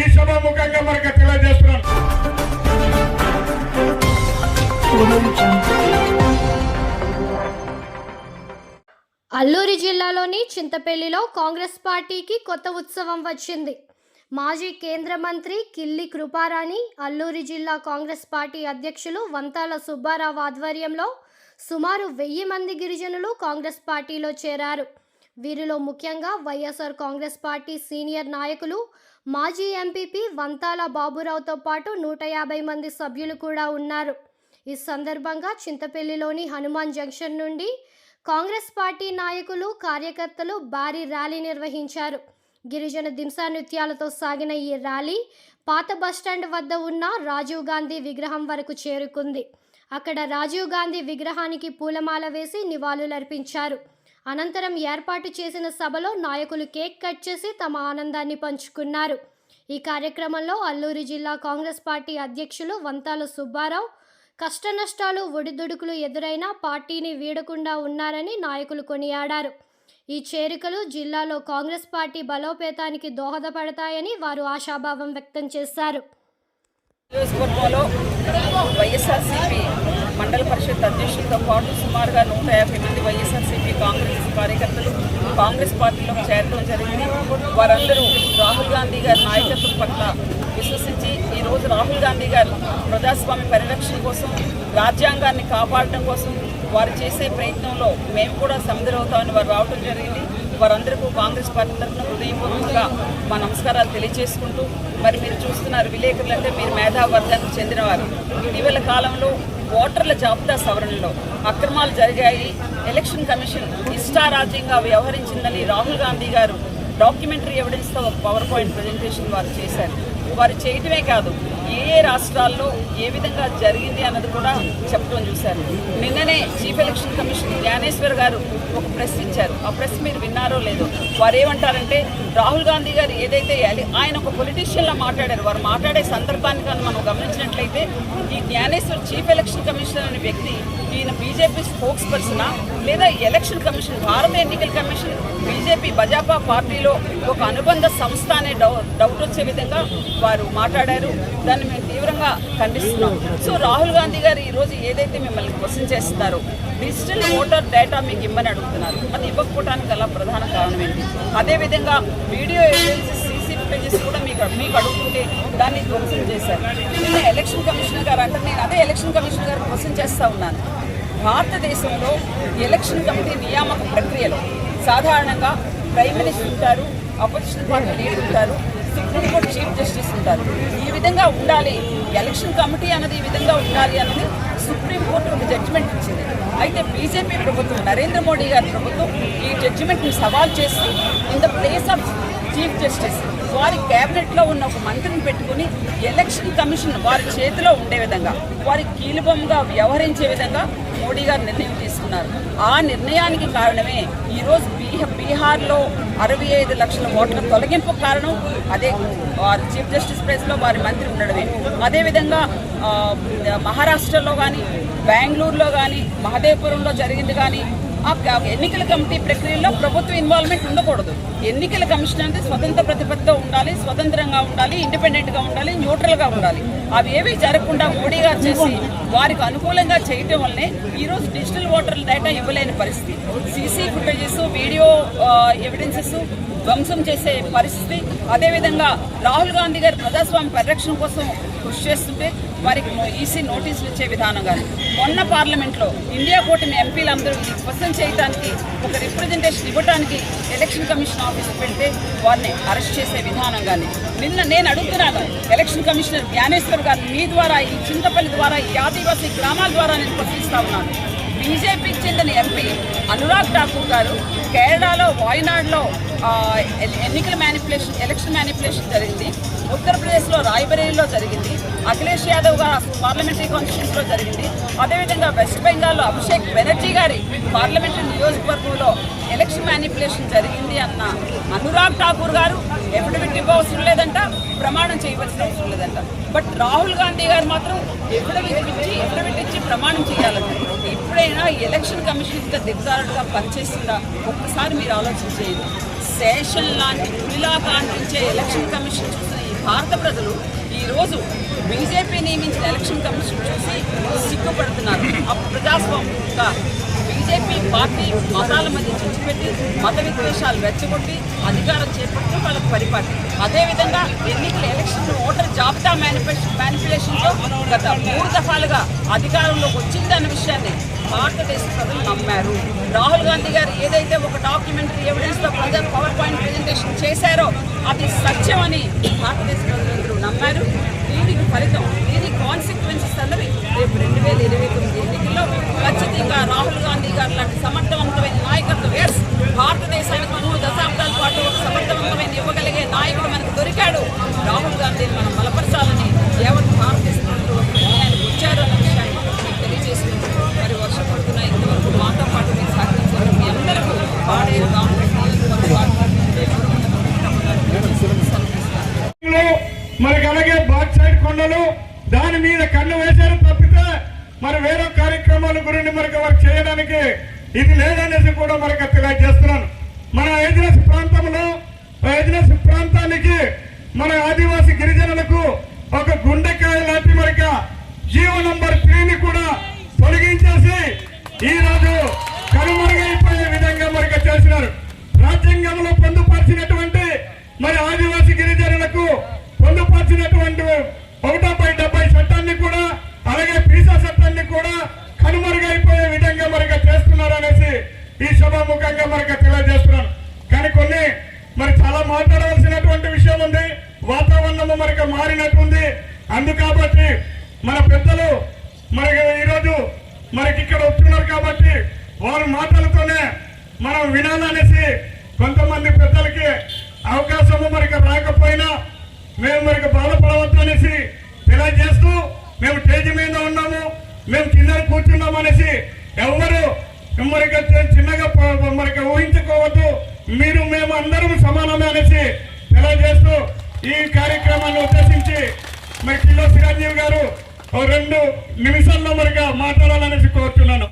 ఈ సభాముఖంగా మనకు తెలియజేస్తున్నాను అల్లూరి జిల్లాలోని చింతపల్లిలో కాంగ్రెస్ పార్టీకి కొత్త ఉత్సవం వచ్చింది. మాజీ కేంద్ర మంత్రి కిల్లి కృపారాణి అల్లూరి జిల్లా కాంగ్రెస్ పార్టీ అధ్యక్షులు వంతాల సుబ్బారావు ఆధ్వర్యంలో సుమారు వెయ్యి మంది గిరిజనులు కాంగ్రెస్ పార్టీలో చేరారు. వీరిలో ముఖ్యంగా వైఎస్ఆర్ కాంగ్రెస్ పార్టీ సీనియర్ నాయకులు మాజీ ఎంపీపీ వంతాల బాబురావుతో పాటు నూట యాభై మంది సభ్యులు కూడా ఉన్నారు. ఈ సందర్భంగా చింతపల్లిలోని హనుమాన్ జంక్షన్ నుండి కాంగ్రెస్ పార్టీ నాయకులు కార్యకర్తలు భారీ ర్యాలీ నిర్వహించారు. గిరిజన దింసా నృత్యాలతో సాగిన ఈ ర్యాలీ పాత బస్టాండ్ వద్ద ఉన్న రాజీవ్ గాంధీ విగ్రహం వరకు చేరుకుంది. అక్కడ రాజీవ్ గాంధీ విగ్రహానికి పూలమాల వేసి నివాళులర్పించారు. అనంతరం ఏర్పాటు చేసిన సభలో నాయకులు కేక్ కట్ చేసి తమ ఆనందాన్ని పంచుకున్నారు. ఈ కార్యక్రమంలో అల్లూరి జిల్లా కాంగ్రెస్ పార్టీ అధ్యక్షులు వంతాల సుబ్బారావు కష్టనష్టాలు ఒడిదుడుకులు ఎదురైనా పార్టీని వీడకుండా ఉన్నారని నాయకులు కొనియాడారు. ఈ చేరికలు జిల్లాలో కాంగ్రెస్ పార్టీ బలోపేతానికి దోహదపడతాయని వారు ఆశాభావం వ్యక్తం చేశారు. వైఎస్ఆర్సీపీ మండల పరిషత్ అధ్యక్షులతో పాటు సుమారుగా నూట యాభై మంది వైఎస్ఆర్సీపీ కాంగ్రెస్ కార్యకర్తలు కాంగ్రెస్ పార్టీలో చేరడం జరిగింది. వారందరూ రాహుల్ గాంధీ గారి నాయకత్వం పట్ల విశ్వసించి ఈరోజు రాహుల్ గాంధీ గారు ప్రజాస్వామ్య పరిరక్షణ కోసం రాజ్యాంగాన్ని కాపాడటం కోసం వారు చేసే ప్రయత్నంలో మేము కూడా సముద్రవుతామని వారు రావడం జరిగింది. వారందరికీ కాంగ్రెస్ పార్టీ తరఫున హృదయపూర్వకంగా మా నమస్కారాలు తెలియజేసుకుంటూ మరి మీరు చూస్తున్నారు విలేకరులు అంటే మీరు మేధావర్గానికి చెందినవారు. ఇటీవల కాలంలో ఓటర్ల జాబితా సవరణలో అక్రమాలు జరిగాయి. ఎలక్షన్ కమిషన్ ఇష్టారాజ్యంగా వ్యవహరించిందని రాహుల్ గాంధీ గారు డాక్యుమెంటరీ ఎవిడెన్స్తో ఒక పవర్ పాయింట్ ప్రజెంటేషన్ వారు చేశారు. వారు చేయటమే కాదు ఏ ఏ రాష్ట్రాల్లో ఏ విధంగా జరిగింది అన్నది కూడా చెప్పడం చూశారు నిన్ననే చీఫ్ ఎలక్షన్ కమిషన్ జ్ఞానేశ్వర్ గారు ఒక ప్రెస్ ఇచ్చారు. ఆ ప్రెస్ మీరు విన్నారో లేదో వారు ఏమంటారంటే రాహుల్ గాంధీ గారు ఏదైతే ఆయన ఒక పొలిటీషియన్లా మాట్లాడారు. వారు మాట్లాడే సందర్భాన్ని కానీ మనం గమనించినట్లయితే ఈ జ్ఞానేశ్వర్ చీఫ్ ఎలక్షన్ కమిషనర్ అనే వ్యక్తి ఈయన బీజేపీ స్పోక్స్ పర్సనా లేదా ఎలక్షన్ కమిషన్ భారత ఎన్నికల కమిషన్ బీజేపీ బజాపా పార్టీలో ఒక అనుబంధ సంస్థ అనే డౌ డౌట్ వచ్చే విధంగా వారు మాట్లాడారు. దాన్ని మేము తీవ్రంగా ఖండిస్తున్నాం. సో రాహుల్ గాంధీ గారు ఈరోజు ఏదైతే మిమ్మల్ని క్వశ్చన్ చేస్తున్నారో డిజిటల్ ఓటర్ డేటా మీకు ఇమ్మని అడుగుతున్నారు. అది ఇవ్వకపోవడానికి గల ప్రధాన కారణం ఏంటి? అదేవిధంగా వీడియో ఎవిడెన్స్ సీసీ కూడా మీకు మీకు అడుగుతుంటే దాన్ని ధ్వంసం చేశారు. నిన్న ఎలక్షన్ కమిషనర్ గారు అంటే నేను అదే ఎలక్షన్ కమిషనర్ గారు క్వశ్చన్ చేస్తూ ఉన్నాను. భారతదేశంలో ఎలక్షన్ కమిటీ నియామక ప్రక్రియలో సాధారణంగా ప్రైమ్ మినిస్టర్ ఉంటారు అపోజిషన్ పార్టీ లీడర్ ఉంటారు సుప్రీంకోర్టు చీఫ్ జస్టిస్ ఉంటారు. ఈ విధంగా ఉండాలి. ఎలక్షన్ కమిటీ అన్నది ఈ విధంగా ఉండాలి అన్నది సుప్రీంకోర్టు ఒక జడ్జిమెంట్ ఇచ్చింది. అయితే బీజేపీ ప్రభుత్వం నరేంద్ర మోడీ గారి ప్రభుత్వం ఈ జడ్జిమెంట్ని సవాల్ చేసి in the place of chief justice వారి క్యాబినెట్లో ఉన్న ఒక మంత్రిని పెట్టుకుని ఎలక్షన్ కమిషన్ వారి చేతిలో ఉండే విధంగా వారి కీలుబొమ్మగా వ్యవహరించే విధంగా మోడీ గారు నిర్ణయం తీసుకున్నారు. ఆ నిర్ణయానికి కారణమే ఈరోజు బీహార్లో అరవై ఐదు లక్షల ఓట్ల తొలగింపు కారణం. అదే వారు చీఫ్ జస్టిస్ ప్లేస్లో వారి మంత్రి ఉండడమే. అదేవిధంగా మహారాష్ట్రలో కానీ బెంగళూరులో కానీ మహదేవపురంలో జరిగింది కానీ ఎన్నికల కమిటీ ప్రక్రియలో ప్రభుత్వ ఇన్వాల్వ్మెంట్ ఉండకూడదు. ఎన్నికల కమిషన్ అంటే స్వతంత్ర ప్రతిపత్తితో ఉండాలి స్వతంత్రంగా ఉండాలి ఇండిపెండెంట్గా ఉండాలి న్యూట్రల్గా ఉండాలి. అవి ఏవి జరగకుండా మోడీ గారు చేసి వారికి అనుకూలంగా చేయటం వల్లనే ఈరోజు డిజిటల్ ఓటర్ డేటా ఇవ్వలేని పరిస్థితి. సీసీ ఫుటేజెస్ వీడియో ఎవిడెన్సెస్ ధ్వంసం చేసే పరిస్థితి. అదేవిధంగా రాహుల్ గాంధీ గారి ప్రజాస్వామ్య పరిరక్షణ కోసం కృషి చేస్తుంటే వారికి ఈసీ నోటీసులు ఇచ్చే విధానం కానీ మొన్న పార్లమెంట్లో ఇండియా కూటమి ఎంపీలందరూ స్పష్టం చేయడానికి ఒక రిప్రజెంటేషన్ ఇవ్వడానికి ఎలక్షన్ కమిషన్ ఆఫీస్కి వెళ్తే వారిని అరెస్ట్ చేసే విధానం కానీ నిన్న నేను అడుగుతున్నాను ఎలక్షన్ కమిషనర్ జ్ఞానేశ్వర్ గారు మీ ద్వారా ఈ చింతపల్లి ద్వారా ఈ ఆదివాసీ గ్రామాల ద్వారా నేను ప్రశ్నిస్తా ఉన్నాను. బీజేపీకి చెందిన ఎంపీ అనురాగ్ ఠాకూర్ గారు కేరళలో వాయినాడ్లో ఎన్నికల మేనిపులేషన్ ఎలక్షన్ మేనిపులేషన్ జరిగింది. ఉత్తరప్రదేశ్లో రాయ్బరేలీలో జరిగింది. అఖిలేష్ యాదవ్ గారు పార్లమెంటరీ కాన్స్టిట్యూన్సీలో జరిగింది. అదేవిధంగా వెస్ట్ బెంగాల్లో అభిషేక్ బెనర్జీ గారి పార్లమెంటరీ నియోజకవర్గంలో ఎలక్షన్ మ్యానిపులేషన్ జరిగింది అన్న అనురాగ్ ఠాకూర్ గారు ఎఫిడవిట్ ఇవ్వవసరం లేదంట ప్రమాణం చేయవలసిన అవసరం లేదంట. బట్ రాహుల్ గాంధీ గారు మాత్రం ఎఫిడవిట్ ఇచ్చి ఎఫిడవిట్ ఇచ్చి ప్రమాణం చేయాలంటారు ఎప్పుడైనా ఎలక్షన్ కమిషన్ ఇంత దిగ్జారుడుగా పనిచేస్తుందా ఒక్కసారి మీరు ఆలోచన చేయండి శేషన్ లాంటి పులిలా కాంటించే ఎలక్షన్ కమిషన్ చూసిన ఈ భారత ప్రజలు ఈరోజు బీజేపీ నియమించిన ఎలక్షన్ కమిషన్ చూసి సిగ్గుపడుతున్నారు. అప్పుడు ప్రజాస్వామ్యంగా బీజేపీ పార్టీ మతాల మధ్య చుచ్చిపెట్టి మత విద్వేషాలు రెచ్చగొట్టి అధికారం చేపట్టడం వాళ్ళకి పరిపాటి. అదేవిధంగా ఎన్నికల ఎలక్షన్ జాబితా మేనిఫెస్టో మేనిపులేషన్తో గత మూడు దఫాలుగా అధికారంలోకి వచ్చింది అన్న విషయాన్ని భారతదేశ ప్రజలు నమ్మారు. రాహుల్ గాంధీ గారు ఏదైతే ఒక డాక్యుమెంటరీ ఎవిడెన్స్తో ప్రజలు పవర్ పాయింట్ ప్రజెంటేషన్ చేశారో అది సత్యమని భారతదేశ ప్రజలందరూ నమ్మారు. దీనికి ఫలితం దీని కాన్సిక్వెన్సెస్ అన్నవి రేపు రెండు వేల ఇరవై తొమ్మిది ఎన్నికల్లో ఖచ్చితంగా రాహుల్ గాంధీ గారు లాంటి సమర్థవంతమైన నాయకత్వం ఎస్ భారతదేశానికి మూడు దశాబ్దాల పాటు ఒక సమర్థవంతమైన ఇవ్వగలిగే నాయకుడు మనకు దొరికాడు రాహుల్ గాంధీని మనం బలపరచాలని యావత్ భారతదేశ ప్రజలు ఒక నిర్ణయానికి వచ్చారు అన్న విషయాన్ని మీకు తెలియజేసుకుంటూ మరి వర్షం పడుతున్న ఇంతవరకు మాతో పాటు మీరు సహకరించారు మీ అందరికీ పాడేరు కాంగ్రెస్ నియోజకవర్గ పార్టీ మనకి అలాగే కొండలు దాని మీద కన్ను వేశారు తప్పితే మరి వేరే కార్యక్రమాల గురించి మనకి వారు చేయడానికి ఇది లేదనేసి కూడా మనకి తెలియజేస్తున్నాను మన ఏజెన్స్ ప్రాంతంలో ఏజెన్స్ ప్రాంతానికి మన ఆదివాసీ గిరిజనులకు ఒక గుండెకాయ లాంటి మరిక జీవో నంబర్ త్రీని కూడా తొలగించేసి ఈరోజు కనుమరుగైపోయే విధంగా మరిక చేసినారు. రాజ్యాంగంలో పొందుపరిచినటువంటి మరి ఆదివాసీ గిరిజనులకు పొందుపరిచినటువంటి ఒకటో డెబ్బై చట్టాన్ని కూడా అలాగే పీసా చట్టాన్ని కూడా కనుమరుగైపోయే విధంగా మరిగా చేస్తున్నారు అనేసి ఈ సభాముఖంగా మరిగా తెలియజేస్తున్నాను. కానీ కొన్ని మరి చాలా మాట్లాడవలసినటువంటి విషయం ఉంది. వాతావరణము మరిగా మారినట్టుంది. అందు కాబట్టి మన పెద్దలు మరి ఈరోజు మనకి ఇక్కడ వస్తున్నారు కాబట్టి వారి మాటలతోనే మనం వినాలనేసి కొంతమంది పెద్దలకి అవకాశము మరిగా రాకపోయినా మేము మనకి బాధపడవద్దు అనేసి తెలియజేస్తూ మేము స్టేజ్ మీద ఉన్నాము. మేము కింద కూర్చున్నాం అనేసి ఎవరు మనకి చిన్నగా ప- మనకి ఊహించుకోవద్దు. మీరు మేము అందరం సమానమే అనేసి తెలియజేస్తూ ఈ కార్యక్రమాన్ని ఉద్దేశించి మరి కిలో చిరంజీవి గారు ఓ రెండు నిమిషాల్లో మరిగా మాట్లాడాలనేసి కోరుతున్నాను